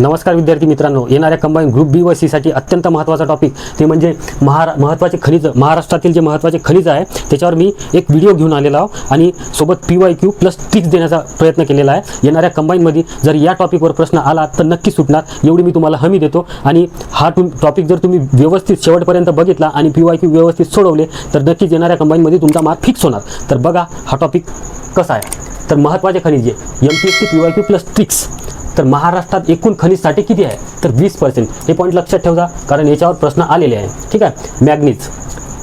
नमस्कार विद्यार्थी मित्रांनो येणाऱ्या कंबाईन ग्रुप बी व सीसाठी अत्यंत महत्त्वाचा टॉपिक ते म्हणजे महारा महत्त्वाचे खनिज महाराष्ट्रातील जे महत्त्वाचे खनिज आहे त्याच्यावर मी एक व्हिडिओ घेऊन आलेला आहो आणि सोबत P Y Q plus ticks देण्याचा प्रयत्न केलेला आहे. येणाऱ्या कंबाईनमध्ये जर या टॉपिकवर प्रश्न आला तर नक्की सुटणार एवढी मी तुम्हाला हमी देतो. आणि हा तुम टॉपिक जर तुम्ही व्यवस्थित शेवटपर्यंत बघितला आणि पी वाय क्यू व्यवस्थित सोडवले तर नक्कीच येणाऱ्या कंबाईनमध्ये तुमचा मार्क फिक्स होणार. तर बघा हा टॉपिक कसा आहे. तर महत्त्वाचे खनिजे M P S C P Y Q plus ticks तर महाराष्ट्रात एकूण खनिज साठे किती आहे? तर वीस पर्सेंट हे पॉईंट लक्षात ठेवा कारण याच्यावर प्रश्न आलेले आहे. ठीक आहे? मॅग्नीज.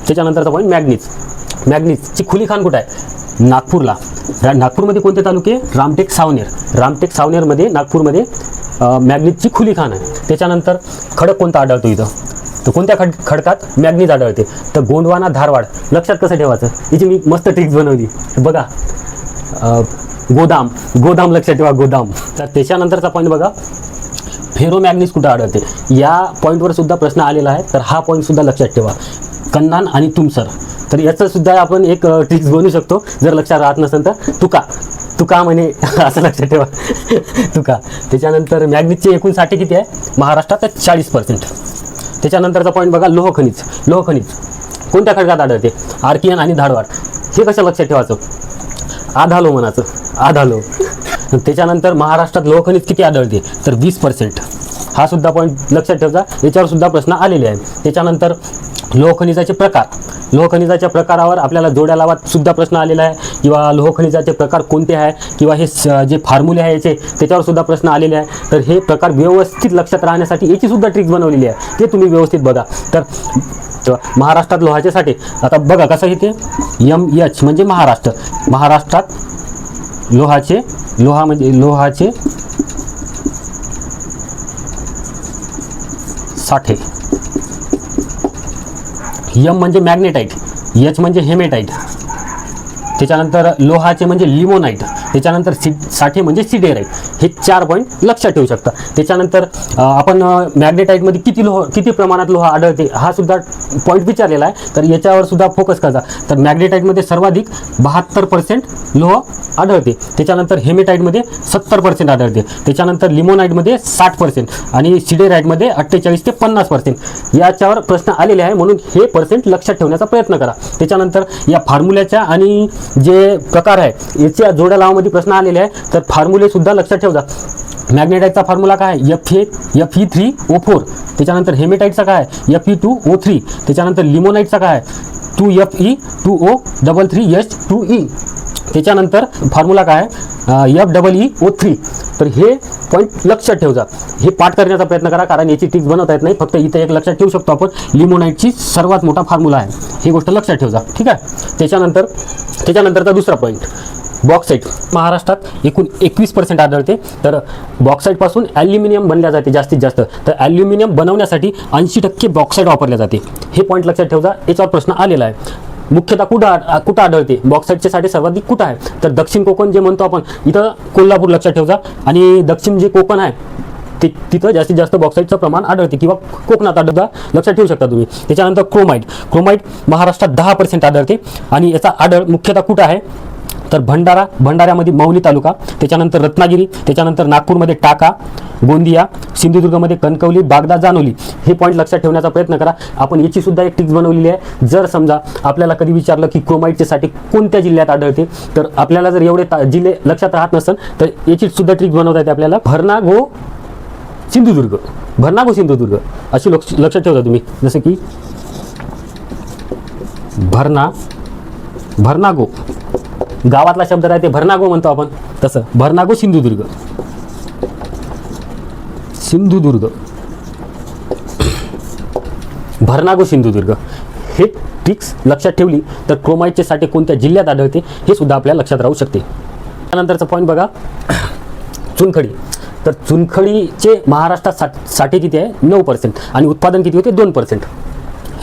त्याच्यानंतरचा पॉईंट मॅग्नीज. मॅग्नीजची खुली खान कुठं आहे? नागपूरला. नागपूरमध्ये कोणते तालुके? रामटेक सावनेर. रामटेक सावनेरमध्ये नागपूरमध्ये मॅग्नीजची खुली खान आहे. त्याच्यानंतर खडक कोणता आढळतो इथं? तर कोणत्या खड खडकात मॅग्नीज आढळते? तर गोंडवाना धारवाड. लक्षात कसं ठेवायचं? याची मी मस्त ट्रिक्स बनवली. बघा. गोदाम गोदाम लक्षात ठेवा गोदाम. तर त्याच्यानंतरचा पॉईंट बघा. फेरोमॅगनीज कुठं आढळते? या पॉईंटवर सुद्धा प्रश्न आलेला आहे. तर हा पॉईंट सुद्धा लक्षात ठेवा. कन्नान आणि तुमसर. तर याचं सुद्धा आपण एक ट्रिक्स बनवू शकतो जर लक्षात राहत नसेल तर. तुका. तुका म्हणे असं लक्षात ठेवा. तुका. त्याच्यानंतर मॅग्नीजचे एकूण साठे किती आहे? महाराष्ट्रात चाळीस पर्सेंट त्याच्यानंतरचा पॉईंट बघा लोह खनिज. लोह खनिज. कोणत्या खडकात आढळते? आर्कियन आणि धाडवाड हे कसं लक्षात ठेवायचं? आधालो म्हणाचं आधालो. त्याच्यानंतर महाराष्ट्रात लोहखनिज किती आढळते? तर वीस पर्सेंट हा सुद्धा पॉईंट लक्षात ठेवता याच्यावर सुद्धा प्रश्न आलेले आहे त्याच्यानंतर लोहखनिजाचे प्रकार लोहखनिजाच्या प्रकारावर आपल्याला जोड्या लावात सुद्धा प्रश्न आलेला आहे. किंवा लोहखनिजाचे प्रकार कोणते आहे? किंवा हे स- जे फॉर्म्युले आहे याचे त्याच्यावर सुद्धा प्रश्न आलेले आहे तर हे प्रकार व्यवस्थित लक्षात राहण्यासाठी याची सुद्धा ट्रिक बनवलेली आहे. ते तुम्ही व्यवस्थित बघा. तर महाराष्ट्रात लोहाचे साठे आता बघा कसं इथे यम एच म्हणजे महाराष्ट्र. महाराष्ट्रात लोहाचे लोहा म्हणजे लोहाचे साठे. यम म्हणजे मॅग्नेटाईट एच म्हणजे हेमेटाईट त्याच्यानंतर लोहाचे म्हणजे लिमोनाईट त्याच्यानंतर म्हणजे सी साठे म्हणजे सिडेराईट हे चार पॉईंट लक्षात ठेवू शकता. त्याच्यानंतर आपण मॅग्नेटाईटमध्ये किती लोह किती प्रमाणात लोह आढळते हा सुद्धा पॉईंट विचारलेला आहे. तर याच्यावर सुद्धा फोकस करा. तर मॅग्नेटाईटमध्ये सर्वाधिक बहात्तर पर्सेंट लोह आढळते. त्याच्यानंतर हेमेटाईटमध्ये सत्तर पर्सेंट आढळते. त्याच्यानंतर लिमोनाईटमध्ये साठ पर्सेंट आणि सिडेराईटमध्ये अठ्ठेचाळीस ते पन्नास पर्सेंट याच्यावर प्रश्न आलेले आहे म्हणून हे पर्सेंट लक्षात ठेवण्याचा प्रयत्न करा. त्याच्यानंतर या फॉर्म्युल्याच्या आणि जे प्रकार आहे याच्या जोड्या लावामध्ये प्रश्न आलेले आहे. तर फॉर्म्युले सुद्धा लक्षात ठेवजा. मॅग्नेटाईटचा फॉर्म्युला काय F A F E three O four त्याच्यानंतर हेमेटाईटचा काय F E two O three त्याच्यानंतर लिमोनाईटचा काय two F E two O double three H two E त्याच्यानंतर फॉर्म्युला काय F double E O three तर हे पॉईंट लक्षात ठेवजा. हे पाठ करण्याचा प्रयत्न करा कारण याची टिक्स बनवता येत नाही. फक्त इथे एक लक्षात ठेवू शकतो आपण. लिमोनाईटची सर्वात मोठा फॉर्म्युला आहे. ही गोष्ट लक्षात ठेवजा. ठीक आहे? त्याच्यानंतर त्याच्यानंतरचा दुसरा पॉईंट बॉक्साईट महाराष्ट्रात एकूण एकवीस पर्सेंट आढळते. तर बॉक्साईटपासून ॲल्युमिनियम बनल्या जाते जास्तीत जास्त. तर ॲल्युमिनियम बनवण्यासाठी ऐंशी टक्के बॉक्साईट वापरल्या जाते. हे पॉईंट लक्षात ठेवता याच्यावर प्रश्न आलेला आहे. मुख्यतः कुठं कुठं आढळते? बॉक्साईटचे साठी सर्वाधिक कुठं आहे? तर दक्षिण कोकण जे म्हणतो आपण इथं कोल्हापूर लक्षात ठेवजा आणि दक्षिण जे कोकण आहे ते तिथं जास्तीत जास्त बॉक्साईटचं प्रमाण आढळते. किंवा कोकणात आढळता लक्षात ठेवू शकता तुम्ही. त्याच्यानंतर क्रोमाईट क्रोमाईट महाराष्ट्रात दहा पर्सेंट आढळते. आणि याचा आढळ मुख्यतः कुठं आहे? तर भंडारा भंडाऱ्यामध्ये मौली तालुका त्याच्यानंतर रत्नागिरी त्याच्यानंतर नागपूरमध्ये टाका गोंदिया सिंधुदुर्गमध्ये कणकवली बागदा जानोली हे पॉईंट लक्षात ठेवण्याचा प्रयत्न करा. आपण याची सुद्धा एक टिक्स बनवलेली आहे. जर समजा आपल्याला कधी विचारलं की क्रोमाईटच्यासाठी कोणत्या जिल्ह्यात आढळते तर आपल्याला जर एवढे ता- जिल्हे लक्षात राहत नसेल तर याची सुद्धा ट्रिक्स बनवता येते आपल्याला. भरणा गो सिंधुदुर्ग. भरणा गो सिंधुदुर्ग. अशी लक्ष लक्षात ठेवता तुम्ही. जसं की भरणा भरनागो गावातला शब्द राहते ते भरनागो म्हणतो आपण. तसं. भरनागो सिंधुदुर्ग. सिंधुदुर्ग. भरनागो सिंधुदुर्ग. हे ट्रिक्स लक्षात ठेवली तर क्रोमाईटचे साठे कोणत्या जिल्ह्यात आढळते हे सुद्धा आपल्या लक्षात राहू शकते. त्यानंतरचा पॉईंट बघा. चुनखडी. तर चुनखडीचे महाराष्ट्रात साठ साठे किती आहे? नऊ पर्सेंट आणि उत्पादन किती होते? दोन पर्सेंट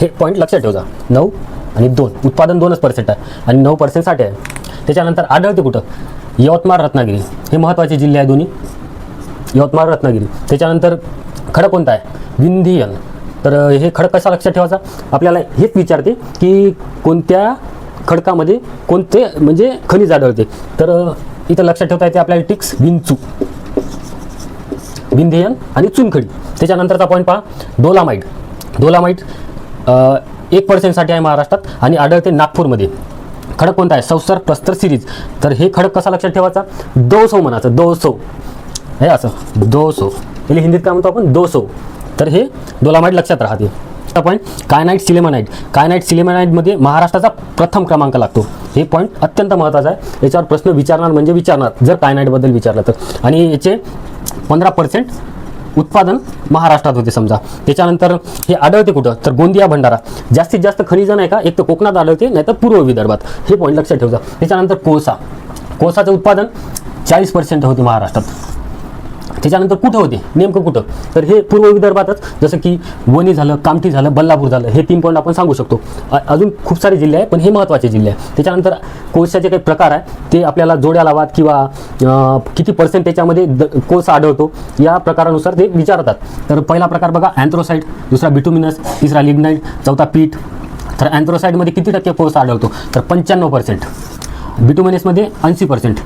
हे पॉईंट लक्षात ठेवजा. नऊ आणि दोन. उत्पादन दोनच पर्सेंट आहे. आणि नऊ पर्सेंट साठे आहे. त्याच्यानंतर आढळते कुठं? यवतमाळ रत्नागिरी. हे महत्त्वाचे जिल्हे आहे दोन्ही. यवतमाळ रत्नागिरी. त्याच्यानंतर खडक कोणता आहे? विंधियन तर हे खडक कसा लक्षात ठेवायचा? आपल्याला हेच विचारते की कोणत्या खडकामध्ये कोणते म्हणजे खनिज आढळते? तर इथं लक्षात ठेवता येते आपल्याला टिक्स विंचू. विंध्ययन आणि चुनखडी. त्याच्यानंतरचा पॉईंट पहा. डोलामाईट डोलामाईट एक पर्सेंटसाठी आहे महाराष्ट्रात आणि आढळते नागपूरमध्ये. खडक कोणता आहे? संसार प्रस्तर सिरीज तर हे खडक कसा लक्षात ठेवायचा? दोसो म्हणायचं दोसो. हे असं दोसो. म्हणजे हिंदीत काय म्हणतो आपण? दोसो. तर हे दोलामाईट लक्षात राहते पॉईंट कायनाईट सिलेमनाईट कायनाईट सिलेमनाईटमध्ये महाराष्ट्राचा प्रथम क्रमांक लागतो. हे पॉईंट अत्यंत महत्त्वाचा आहे. याच्यावर प्रश्न विचारणार म्हणजे विचारणार. जर कायनाईटबद्दल विचारलं तर. आणि याचे पंधरा पर्सेंट उत्पादन महाराष्ट्रात होते समजा. त्याच्यानंतर हे आढळते कुठं? तर गोंदिया भंडारा. जास्तीत जास्त खनिजं नाही का? एक तर कोकणात आढळते नाही तर पूर्व विदर्भात. हे पॉईंट लक्षात ठेवजा. त्याच्यानंतर कोळसा. कोळसाचं उत्पादन चाळीस पर्सेंट होते महाराष्ट्रात. त्याच्यानंतर कुठं होते? नेमकं कुठं? तर हे पूर्व विदर्भातच जसं की वणी झालं कामठी झालं बल्लापूर झालं हे तीन पॉईंट आपण सांगू शकतो. अजून खूप सारे जिल्हे आहे पण हे महत्त्वाचे जिल्हे आहे त्याच्यानंतर कोळशाचे काही प्रकार आहे ते आपल्याला जोड्या लावात किंवा किती पर्सेंट त्याच्यामध्ये द कोळसा आढळतो या प्रकारानुसार ते विचारतात. तर पहिला प्रकार बघा अँथ्रोसाईड दुसरा बिटुमिनस तिसरा लिग्नाईट चौथा पीठ. तर अँथ्रोसाईडमध्ये किती टक्के कोळसा आढळतो? तर पंच्याण्णव पर्सेंट बिटुमिनसमध्ये ऐंशी पर्सेंट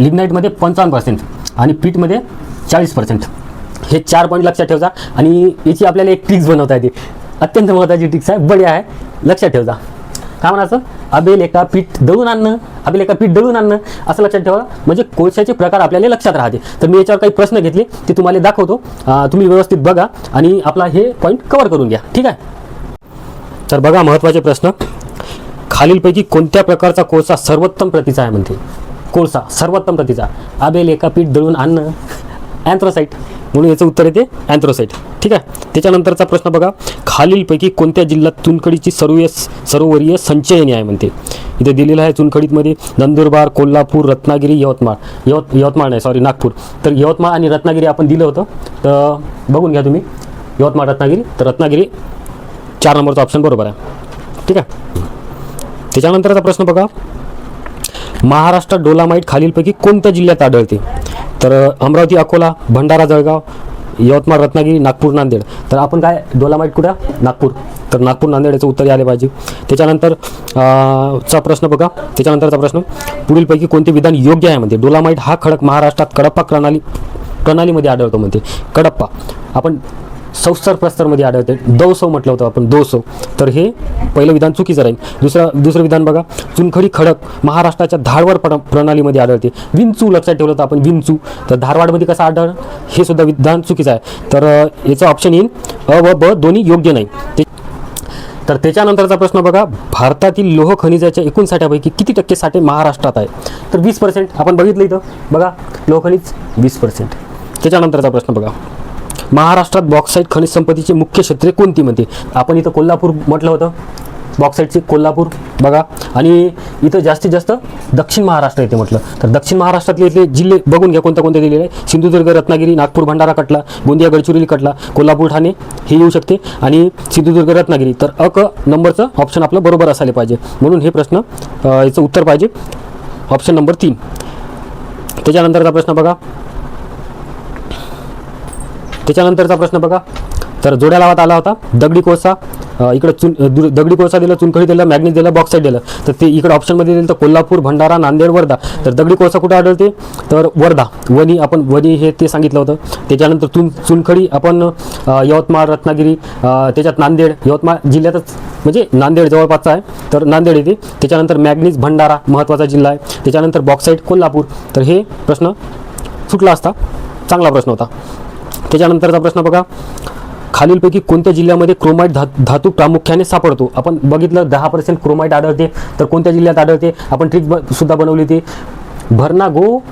लिग्नाईटमध्ये पंचावन्न पर्सेंट आणि पीठमध्ये चाळीस पर्सेंट हे चार पॉईंट लक्षात ठेवजा आणि याची आपल्याला एक ट्रिक्स बनवता येते. अत्यंत महत्त्वाची ट्रिक्स आहे. बढिया आहे. लक्षात ठेवजा काय म्हणायचं? अबेल एका पीठ दळून आणणं अबेल एका पीठ दळून आणणं असं लक्षात ठेवा. म्हणजे कोळशाचे प्रकार आपल्याला लक्षात राहते. तर मी याच्यावर काही प्रश्न घेतले ते तुम्हाला दाखवतो. तुम्ही व्यवस्थित बघा आणि आपला हे पॉईंट कवर करून घ्या. ठीक आहे? तर बघा महत्त्वाचे प्रश्न. खालीलपैकी कोणत्या प्रकारचा कोळसा सर्वोत्तम प्रतीचा आहे म्हणते? कोळसा सर्वोत्तम प्रतीचा. अबेल एका पीठ दळून आणणं. अँथ्रोसाईट म्हणून याचं उत्तर येते अँथ्रोसाईट ठीक आहे? त्याच्यानंतरचा प्रश्न बघा. खालीलपैकी कोणत्या जिल्ह्यात चुनखडीची सर्व सरोवरीय संचयनी आहे म्हणते? इथे दिलेलं आहे चुनखडीतमध्ये नंदुरबार कोल्हापूर रत्नागिरी यवतमाळ. यवत यवतमाळ नाही सॉरी नागपूर. तर यवतमाळ आणि रत्नागिरी आपण दिलं होतं. तर बघून घ्या तुम्ही. यवतमाळ रत्नागिरी. तर रत्नागिरी चार नंबरचा ऑप्शन बरोबर आहे. ठीक आहे? त्याच्यानंतरचा प्रश्न बघा. महाराष्ट्रात डोलामाईट खालीलपैकी कोणत्या जिल्ह्यात आढळते? तर अमरावती अकोला भंडारा जळगाव यवतमाळ रत्नागिरी नागपूर नांदेड. तर आपण काय डोलामाईट कुठं? नागपूर. तर नागपूर नांदेड याचं उत्तर आले पाहिजे. त्याच्यानंतर चा प्रश्न बघा. त्याच्यानंतरचा प्रश्न पुढीलपैकी कोणते विधान योग्य आहे म्हणते? डोलामाईट हा खडक महाराष्ट्रात कडप्पा प्रणाली प्रणालीमध्ये आढळतो म्हणते. कडप्पा. आपण सौसर प्रस्तरमध्ये आढळते. दौसव म्हटलं होतं आपण दोसव तर हे पहिलं विधान चुकीचं राहील. दुसरं दुसरं विधान बघा. चुनखडी खडक महाराष्ट्राच्या धारवाड प्र प्रणालीमध्ये आढळते. विंचू लक्षात ठेवलं होतं आपण विंचू. तर धारवाडमध्ये कसं आढळ? हे सुद्धा विधान चुकीचं आहे. तर याचं ऑप्शन येईल अ व ब दोन्ही योग्य नाही. ते तर त्याच्यानंतरचा प्रश्न बघा. भारतातील लोह खनिजाच्या एकूण साठ्यापैकी किती टक्के साठे महाराष्ट्रात आहे? तर वीस पर्सेंट आपण बघितलं इथं. बघा लोह खनिज वीस पर्सेंट त्याच्यानंतरचा प्रश्न बघा. महाराष्ट्रात बॉक्साईट खनिज संपत्तीची मुख्य क्षेत्रे कोणती म्हणते? आपण इथं कोल्हापूर म्हटलं होतं. बॉक्साईटचे कोल्हापूर बघा. आणि इथं जास्तीत जास्त दक्षिण महाराष्ट्र येते म्हटलं. तर दक्षिण महाराष्ट्रातले इथले जिल्हे बघून घ्या कोणत्या कोणत्या दिलेले आहे सिंधुदुर्ग रत्नागिरी नागपूर भंडारा कटला गोंदिया गडचिरोली कटला कोल्हापूर ठाणे हे येऊ शकते. आणि सिंधुदुर्ग रत्नागिरी. तर अक नंबरचं ऑप्शन आपलं बरोबर असायला पाहिजे. म्हणून हे प्रश्न याचं उत्तर पाहिजे. ऑप्शन नंबर तीन. त्याच्यानंतरचा प्रश्न बघा. त्याच्यानंतरचा प्रश्न बघा. तर जोड्या लावात आला होता. दगडी कोळसा इकडे इकडं चुन दु- दगडी कोळसा दिलं चुनखडी दिलं मॅग्नेट दिलं बॉक्साईड दिलं. तर ते इकडे ऑप्शनमध्ये दिलं तर कोल्हापूर भंडारा नांदेड वर्धा. तर दगडी कोळसा कुठे आढळते? तर वर्धा. वणी आपण वणी हे ते सांगितलं होतं. त्याच्यानंतर चुन चुनखडी आपण यवतमाळ रत्नागिरी त्याच्यात नांदेड यवतमाळ जिल्ह्यातच म्हणजे नांदेड जवळपासचा आहे. तर नांदेड येते. त्याच्यानंतर मॅग्नीज भंडारा महत्त्वाचा जिल्हा आहे. त्याच्यानंतर बॉक्साईड कोल्हापूर. तर हे प्रश्न सुटला असता चांगला प्रश्न होता. त्याच्यानंतरचा प्रश्न बघा. खालीलपैकी कोणत्या जिल्ह्यामध्ये क्रोमाईट धा धातू प्रामुख्याने सापडतो? आपण बघितलं दहा पर्सेंट क्रोमाईट आढळते. तर कोणत्या जिल्ह्यात आढळते? आपण ट्रिक सुद्धा बनवली होती. भरनागो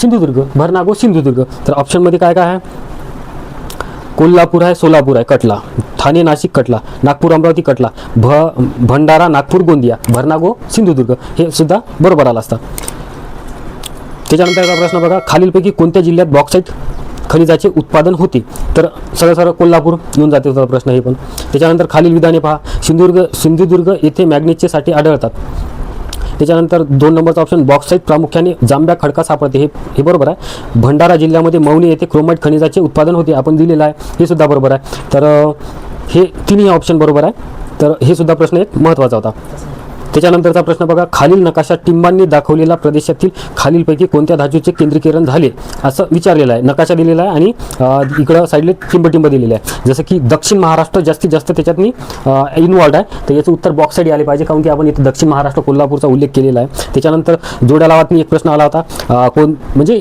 सिंधुदुर्ग. भरनागो सिंधुदुर्ग. तर ऑप्शनमध्ये काय काय आहे? कोल्हापूर आहे सोलापूर आहे कटला. ठाणे नाशिक कटला. नागपूर अमरावती कटला. भ भंडारा नागपूर गोंदिया. भरनागो सिंधुदुर्ग. हे सुद्धा बरोबर आलं असतं. त्याच्यानंतरचा प्रश्न बघा. खालीलपैकी कोणत्या जिल्ह्यात बॉक्साईट खनिजाचे उत्पादन होते. तर सरळ सरळ कोल्हापूर येऊन जाते होता प्रश्न हे पण. त्याच्यानंतर खालील विधाने पहा. सिंधुदुर्ग सिंधुदुर्ग येथे मॅग्नेटचे साठी आढळतात. त्याच्यानंतर दोन नंबरचा ऑप्शन बॉक्साईट प्रामुख्याने जांभ्या खडका सापडते. हे हे बरोबर आहे. भंडारा जिल्ह्यामध्ये मौनी येथे क्रोमाईट खनिजाचे उत्पादन होते. आपण दिलेलं आहे. हे सुद्धा बरोबर आहे. तर हे तिन्ही ऑप्शन बरोबर आहे. तर हे सुद्धा प्रश्न एक महत्त्वाचा होता. त्याच्यानंतरचा प्रश्न बघा. खालील नकाशात टिंबांनी दाखवलेल्या प्रदेशातील खालीलपैकी कोणत्या धातूचे केंद्रीकरण झाले? असं विचारलेलं आहे. नकाशा दिलेला आहे आणि इकडं साईडला टिंब टिंब दिलेले आहे. जसं की दक्षिण महाराष्ट्र जास्तीत जास्त त्याच्यात मी इन्वॉल्ड आहे. तर याचं उत्तर बॉक्स साईड आले पाहिजे. कारण की आपण इथं दक्षिण महाराष्ट्र कोल्हापूरचा उल्लेख केलेला आहे. त्याच्यानंतर जोड्या लावात एक प्रश्न आला होता. कोण म्हणजे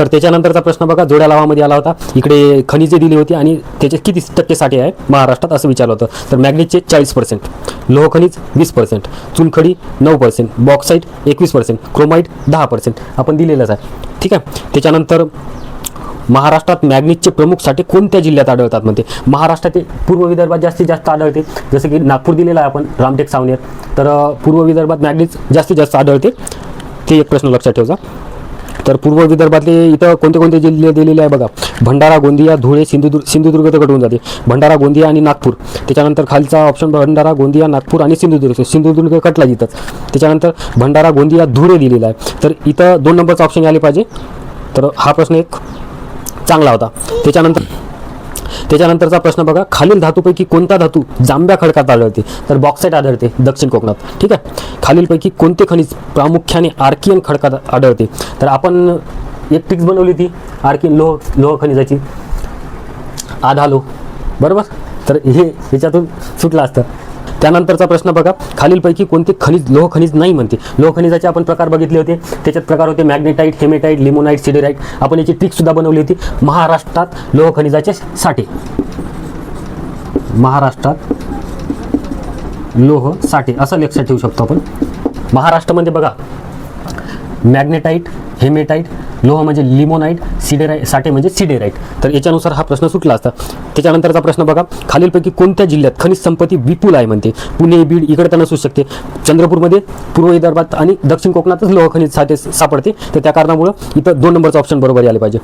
तर त्याच्यानंतरचा प्रश्न बघा जोड्या लावामध्ये आला होता. इकडे खनिजे दिली होती आणि त्याचे किती टक्के साठे आहे? महाराष्ट्रात असं विचारलं होतं. तर मॅग्नेटचे चाळीस पर्सेंट लोहखनिज वीस पर्सेंट चुनखडी नऊ पर्सेंट बॉक्साईट एकवीस पर्सेंट क्रोमाईट दहा पर्सेंट आपण दिलेलंच आहे. ठीक आहे? त्याच्यानंतर महाराष्ट्रात मॅग्नेटचे प्रमुख साठे कोणत्या जिल्ह्यात आढळतात म्हणते? महाराष्ट्रातील पूर्व विदर्भात जास्तीत जास्त आढळते. जसं की नागपूर दिलेला आहे आपण रामटेक सावनेर. तर पूर्व विदर्भात मॅग्नेट जास्तीत जास्त आढळते. ते एक प्रश्न लक्षात ठेवा तर पूर्व विदर्भातले इथं कोणते कोणते जिल्हे दिलेले आहे बघा. भंडारा गोंदिया धुळे सिंधुदुर्ग सिंधुदुर्ग तर कटून जाते. भंडारा गोंदिया आणि नागपूर. त्याच्यानंतर खालचा ऑप्शन भंडारा गोंदिया नागपूर आणि सिंधुदुर्ग. सिंधुदुर्ग कटला जिथं त्याच्यानंतर भंडारा गोंदिया धुळे दिलेला आहे. तर इथं दोन नंबरचा ऑप्शन आले पाहिजे. तर हा प्रश्न एक चांगला होता. त्याच्यानंतर त्याच्यानंतरचा प्रश्न बघा. खालील धातूपैकी कोणता धातू जांभ्या खडकात आढळते? तर बॉक्साईट आढळते दक्षिण कोकणात. ठीक आहे? खालीलपैकी कोणते खनिज प्रामुख्याने आर्कियन खडकात आढळते? तर आपण एक टिक्स बनवली ती आर्कियन लोह लोह खनिजाची. आधा लोह बरोबर? तर हे ह्याच्यातून सुटलं असतं. त्यानंतरचा प्रश्न बघा. खालीलपैकी कोणते खनिज लोह खनिज नाही म्हणते. लोह खनिजाचे आपण प्रकार बघितले होते. त्याच्यात प्रकार होते मॅग्नेटाईट हेमेटाईट लिमोनाईट सिडेराईट. आपण याची ट्रिकसुद्धा बनवली होती. महाराष्ट्रात लोह खनिजाचे साठे. महाराष्ट्रात लोह साठे. असं लक्षात ठेवू शकतो आपण. महाराष्ट्रामध्ये बघा. मॅग्नेटाईट हेमेटाईट लोह म्हणजे लिमोनाईट सिडेराईट साठे म्हणजे सिडेराईट तर याच्यानुसार हा प्रश्न सुटला असता. त्याच्यानंतरचा प्रश्न बघा. खालीलपैकी कोणत्या जिल्ह्यात खनिज संपत्ती विपुल आहे म्हणते? पुणे बीड इकडे तर नसू शकते. चंद्रपूरमध्ये पूर्व विदर्भात आणि दक्षिण कोकणातच लोह खनिज साठे सापडते. तर त्या कारणामुळं इथं दोन नंबरचं ऑप्शन बरोबर आले पाहिजे.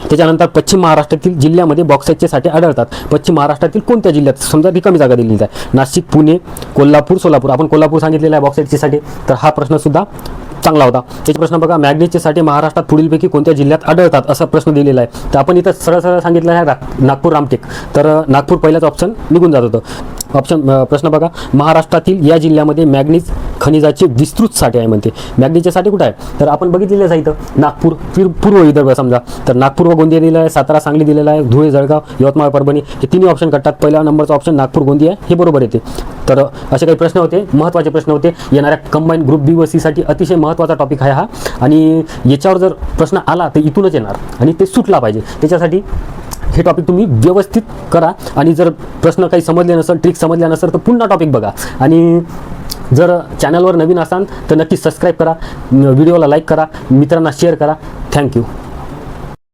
त्याच्यानंतर पश्चिम महाराष्ट्रातील जिल्ह्यामध्ये बॉक्साईटचे साठे आढळतात. पश्चिम महाराष्ट्रातील कोणत्या जिल्ह्यात? समजा रिकामी जागा दिलेली आहे नाशिक पुणे कोल्हापूर सोलापूर. आपण कोल्हापूर सांगितलेला आहे बॉक्साईटचे साठे. तर हा प्रश्नसुद्धा चांगला होता. त्याचे प्रश्न बघा मॅग्नेटचे साठे महाराष्ट्रात पुढीलपैकी कोणत्या जिल्ह्यात आढळतात असा प्रश्न दिलेला आहे. तर आपण इथं सरळ सरळ सांगितलं आहे नागपूर रामटेक. तर नागपूर पहिल्याच ऑप्शन निघून जात होतं. ऑप्शन प्रश्न बघा. महाराष्ट्रातील या जिल्ह्यामध्ये मॅग्नीज खनिजाचे विस्तृत साठे आहे म्हणते. मॅग्नीजचे साठे कुठे आहे? तर आपण बघितलेलेच आहे इथं. नागपूर फिर पूर्व विदर्भ समजा. तर नागपूर व गोंदिया दिलेला आहे सातारा सांगली दिलेला आहे धुळे जळगाव यवतमाळ परभणी हे तिन्ही ऑप्शन कटतात. पहिल्या नंबरचा ऑप्शन नागपूर गोंदिया हे बरोबर येते. तर असे काही प्रश्न होते महत्त्वाचे प्रश्न होते. येणाऱ्या कंबाईन ग्रुप बी व सीसाठी अतिशय महत्त्वाचा टॉपिक आहे हा. आणि याच्यावर जर प्रश्न आला तर इथूनच येणार. आणि ते सुटला पाहिजे. त्याच्यासाठी हे टॉपिक तुम्ही व्यवस्थित करा. आणि जर प्रश्न काही समजले नसेल ट्रिक समजल्या नसेल तर पुन्हा टॉपिक बघा. आणि जर चॅनलवर नवीन असाल तर नक्की सबस्क्राईब करा. व्हिडिओला लाईक करा. मित्रांना शेअर करा. थँक्यू